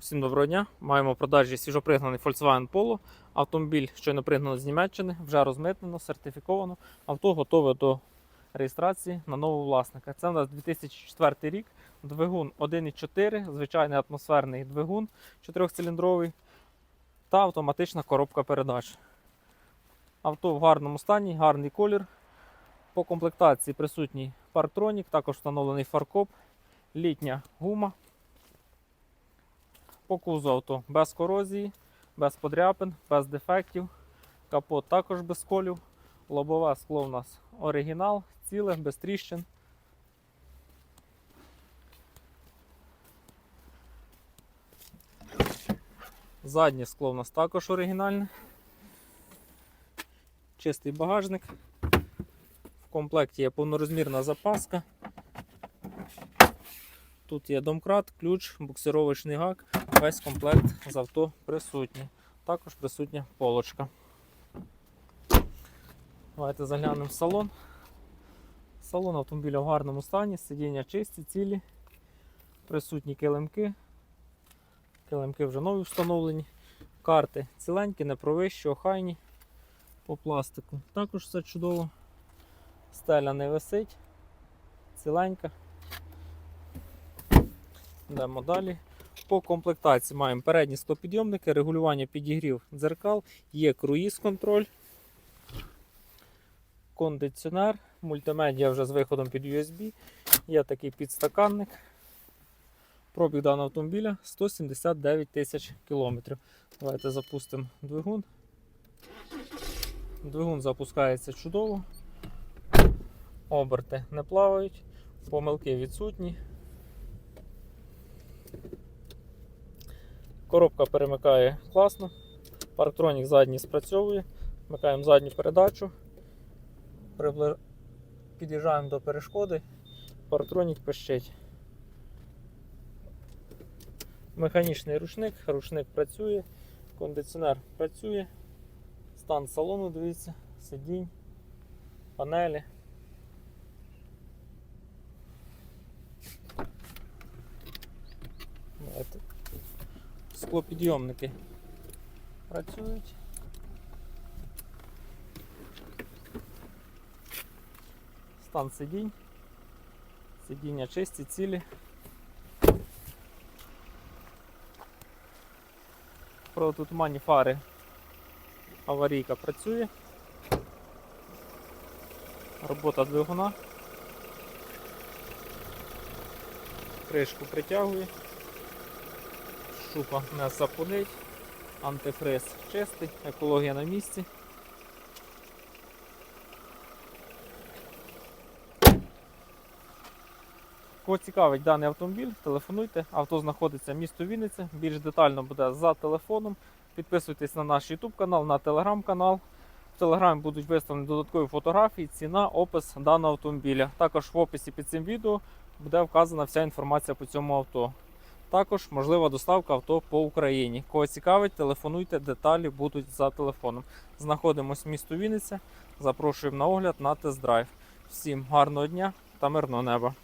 Всім доброго дня. Маємо в продажі свіжопригнаний Volkswagen Polo. Автомобіль щойно пригнано з Німеччини, вже розмитнено, сертифіковано. Авто готове до реєстрації на нового власника. Це у нас 2004 рік. Двигун 1.4, звичайний атмосферний двигун 4-циліндровий та автоматична коробка передач. Авто в гарному стані, гарний колір. По комплектації присутній парктронік, також встановлений фаркоп, літня гума. По кузову авто без корозії, без подряпин, без дефектів. Капот також без колів. Лобове скло у нас оригінал, ціле, без тріщин. Заднє скло у нас також оригінальне. Чистий багажник. В комплекті є повнорозмірна запаска. Тут є домкрат, ключ, буксировочний гак, весь комплект з авто присутній. Також присутня полочка. Давайте заглянемо в салон. Салон автомобіля в гарному стані, сидіння чисті, цілі, присутні килимки. Килимки вже нові встановлені. Карти ціленькі, не провищі, охайні. По пластику. Також все чудово. Стеля не висить, ціленька. Йдемо далі. По комплектації маємо передні склопідйомники, регулювання підігрів дзеркал, є круїз-контроль, кондиціонер, мультимедіа вже з виходом під USB, є такий підстаканник. Пробіг даного автомобіля 179 тисяч кілометрів. Давайте запустимо двигун. Двигун запускається чудово. Оберти не плавають, помилки відсутні. Коробка перемикає класно. Парктронік задній спрацьовує. Вмикаємо задню передачу. Прибли... Під'їжджаємо до перешкоди. Парктронік пищить. Механічний рушник, рушник працює, кондиціонер працює. Стан салону, дивіться, сидінь, панелі. Склопідйомники працюють. Стан сидінь. Сидіння чисті, цілі. Протитуманні фари. Аварійка працює. Робота двигуна. Кришку притягує. Шупа не сапунить. Антифриз чистий, екологія на місці. Кого цікавить даний автомобіль, телефонуйте. Авто знаходиться в місто Вінниця. Більш детально буде за телефоном. Підписуйтесь на наш YouTube канал, на телеграм канал. В телеграмі будуть виставлені додаткові фотографії, ціна, опис даного автомобіля. Також в описі під цим відео буде вказана вся інформація по цьому авто. Також можлива доставка авто по Україні. Кого цікавить, телефонуйте, деталі будуть за телефоном. Знаходимось в місто Вінниця. Запрошуємо на огляд на тест-драйв. Всім гарного дня та мирного неба!